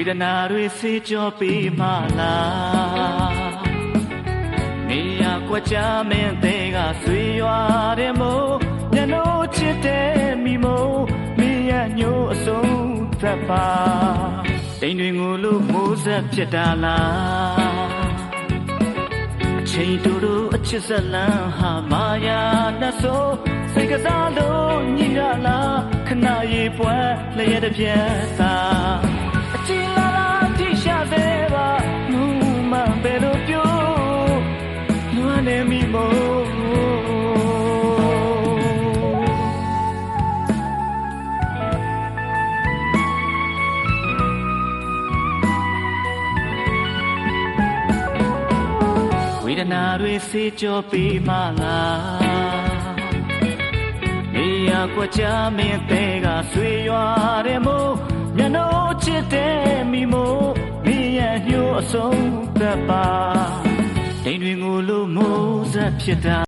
ဝေဒနာတွေစေကြောပြီးမှလားနေရကွက်ကြမင်းသေးကဆွေရွာတဲ့မို့ညနိုးချစ်တဲ့မိမို့မင်းရညို့အစုံသက်ပါတိမ်တွေငိုလို့မိုးဆက်ဖြစ်တာလားအချိန်တူတူအချစ်ဇလန်းဟာမာယာနဲ့ဆိုစိတ်ကစားလို့ညီရလားခဏရေပွဲလျက်တစ်ပြက်သာအချီလာ ဒနာတွေစေကြောပြီးမှလားနေရကွက်ကြမင်းသေးကဆွေရွာတဲ့မို့မျက်နှာချစ်တဲ့မိမို့မင်းရဲ့ညှို့အဆုံးသက်ပါတိမ်တွေငိုလို့မိုးဆက်ဖြစ်တာ